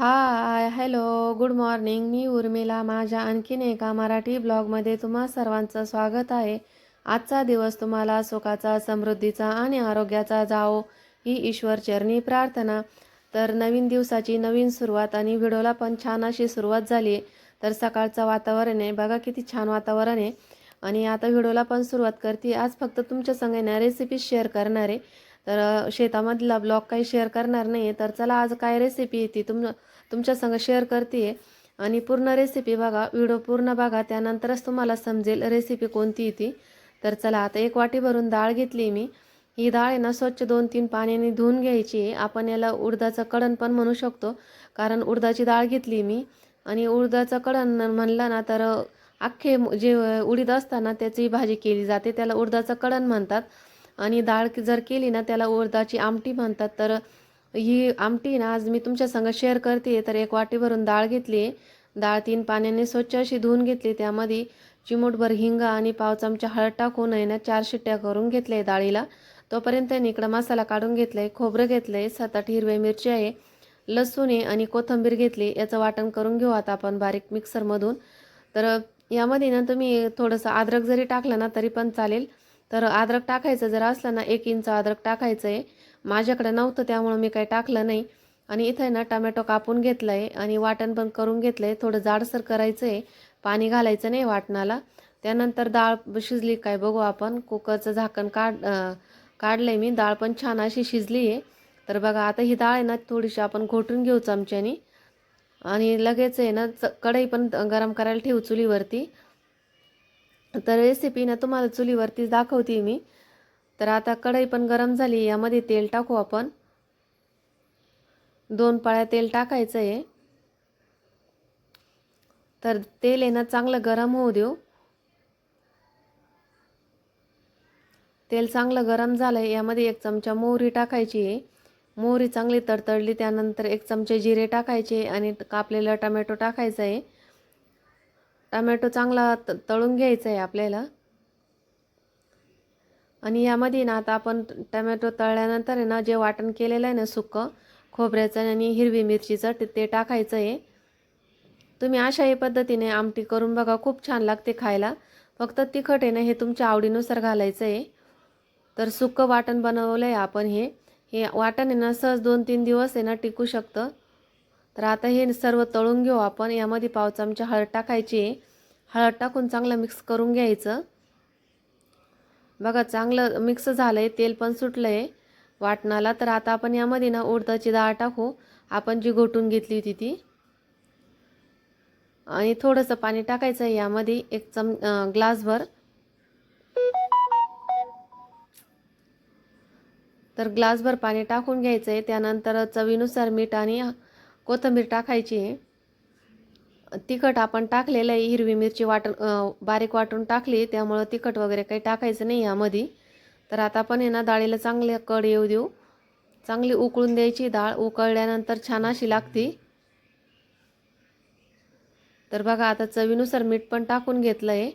हाय hello good morning मी उर्मिला. माझ्या आणखीन एका मराठी ब्लॉगमध्ये तुम्हा सर्वांचं स्वागत आहे. आजचा दिवस तुम्हाला सुखाचा समृद्धीचा आणि आरोग्याचा जाओ ही ईश्वर चरणी प्रार्थना. तर नवीन दिवसाची नवीन सुरुवात आणि व्हिडिओला पण छान अशी सुरुवात झाली आहे. तर सकाळचं वातावरण आहे. बघा किती छान वातावरण आहे. आणि आता व्हिडिओला पण सुरुवात करते. आज फक्त तुमच्या संग रेसिपी शेअर करणार आहे. तर शेतामधला ब्लॉग काही शेअर करणार नाही आहे तर चला आज काय रेसिपी येते तुम तुमच्या संग शेअर करते आणि पूर्ण रेसिपी बघा व्हिडिओ पूर्ण बघा. त्यानंतरच तुम्हाला समजेल रेसिपी कोणती येते तर चला आता एक वाटी भरून डाळ घेतली मी. ही डाळ आहे ना स्वच्छ दोन तीन पाण्याने धुवून घ्यायची आहे. आपण याला उडदाचं कडण पण म्हणू शकतो. कारण उडदाची डाळ घेतली मी. आणि उडदाचं कडण म्हणलं ना तर अख्खे जे उडीद असताना त्याची भाजी केली जाते. त्याला उडदाचं कडण म्हणतात. आणि डाळ जर केली ना त्याला उडदाची आमटी म्हणतात. तर ही आमटी ना आज मी तुमच्या संग शेअर करते. तर एक वाटी भरून डाळ घेतली. आहे डाळ तीन पाण्याने स्वच्छ अशी धुवून घेतली. त्यामध्ये चिमूटभर हिंग आणि पाव चमचा हळद टाकून आहे ना चार शिट्ट्या करून घेतल्या आहे डाळीला. तोपर्यंत इकडं मसाला काढून घेतला आहे खोबरं घेतलं आहे सात आठ हिरव्या मिरची आहे लसूण आहे आणि कोथिंबीर घेतली. याचं वाटण करून घेऊ आता आपण बारीक मिक्सरमधून तर यामध्ये ना तुम्ही थोडंसं अद्रक जरी टाकलं ना तरी पण चालेल. तर अद्रक टाकायचं जर असलं ना एक इंच अद्रक टाकायचं आहे माझ्याकडे नव्हतं त्यामुळं मी काही टाकलं नाही. आणि इथे ना टमॅटो कापून घेतलं आहे आणि वाटण पण करून घेतलं आहे थोडं जाडसर करायचं आहे पाणी घालायचं नाही वाटणाला. त्यानंतर डाळ शिजली काय बघू आपण. कुकरचं झाकण काढ काढलं आहे मी. डाळ पण छान अशी शिजली आहे. तर बघा आता ही डाळ आहे ना थोडीशी आपण घोटून घेऊ चमच्यानी. आणि लगेच आहे ना च कढई पण गरम करायला ठेवू चुलीवरती. तर रेसिपी ना तुम्हाला चुलीवरतीच दाखवते मी. तर आता कढई पण गरम झाली यामध्ये तेल टाकू आपण. दोन पाळ्या तेल टाकायचं आहे. तर तेल आहे ना चांगलं गरम होऊ देऊ. तेल चांगलं गरम झालं आहे यामध्ये एक चमचा मोहरी टाकायची आहे. मोहरी चांगली तडतडली त्यानंतर एक चमचे जिरे टाकायचे आणि कापलेलं टमॅटो टाकायचं आहे. टमॅटो चांगला त तळून घ्यायचा आहे आपल्याला. आणि यामध्ये ना आता आपण टमॅटो तळल्यानंतर आहे ना जे वाटण केलेलं आहे ना सुकं खोबऱ्याचं आणि हिरवी मिरचीचं ते ते टाकायचं आहे तुम्ही अशाही पद्धतीने आमटी करून बघा खूप छान लागते खायला. फक्त तिखट आहे ना हे तुमच्या आवडीनुसार घालायचं आहे तर सुकं वाटण बनवलं आहे आपण हे. हे वाटण आहे ना सहज दोन तीन दिवस आहे ना टिकू शकतं. तर आता हे सर्व तळून घेऊ आपण. यामध्ये पाव चमचा हळद टाकायची आहे. हळद टाकून चांगलं मिक्स करून घ्यायचं. बघा चांगलं मिक्स झालं आहे तेल पण सुटलं आहे वाटणाला. तर आता आपण यामध्ये ना उडदाची डाळ टाकू. आपण जी घोटून घेतली होती ती. आणि थोडंसं पाणी टाकायचं आहे यामध्ये. एक चम ग्लासभर. तर ग्लासभर पाणी टाकून घ्यायचं आहे त्यानंतर चवीनुसार मीठ आणि कोथिंबीर टाकायची. आहे तिखट आपण टाकलेलं आहे हिरवी मिरची वाटण बारीक वाटून टाकली त्यामुळं तिखट वगैरे काही टाकायचं नाही यामध्ये. तर आता आपण हे ना डाळीला चांगले कड येऊ देऊ. चांगली उकळून द्यायची डाळ उकळल्यानंतर छान अशी लागती. तर बघा आता चवीनुसार मीठ पण टाकून घेतलं आहे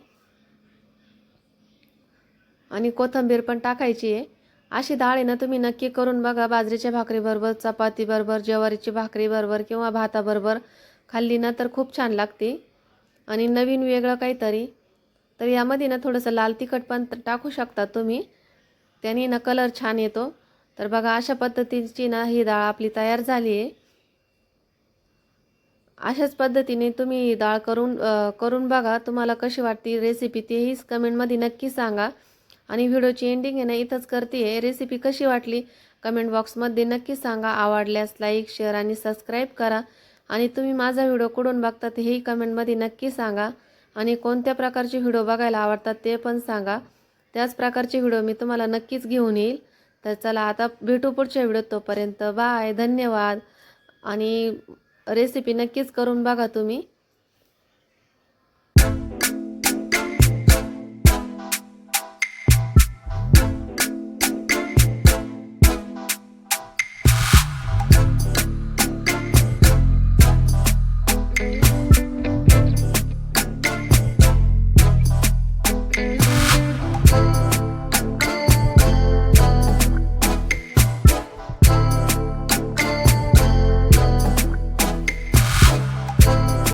आणि कोथिंबीर पण टाकायची आहे. अशी डाळ आहे ना तुम्ही नक्की करून बघा बाजरीच्या भाकरीबरोबर चपातीबरोबर ज्वारीची भाकरीबरोबर किंवा भाताबरोबर. खाल्ली ना तर खूप छान लागते. आणि नवीन वेगळं काहीतरी. तर यामध्ये ना थोडंसं लाल तिखट पण टाकू शकता तुम्ही. त्याने ना कलर छान येतो. तर बघा अशा पद्धतीची ना ही डाळ आपली तयार झाली आहे. अशाच पद्धतीने तुम्ही डाळ करून करून बघा. तुम्हाला कशी वाटते रेसिपी तेहीच कमेंटमध्ये नक्की सांगा. आणि व्हिडिओची एंडिंग आहे ना इथंच करते. आहे रेसिपी कशी वाटली? कमेंट बॉक्समध्ये नक्की सांगा. आवडल्यास लाईक शेअर आणि सबस्क्राईब करा. आणि तुम्ही माझा व्हिडिओ कुठून बघता हेही कमेंटमध्ये नक्की सांगा. आणि कोणत्या प्रकारचे व्हिडिओ बघायला आवडतात ते पण सांगा. त्याच प्रकारचे व्हिडिओ मी तुम्हाला नक्कीच घेऊन येईल. तर चला आता भेटू पुढच्या व्हिडिओ तोपर्यंत. बाय धन्यवाद. आणि रेसिपी नक्कीच करून बघा तुम्ही.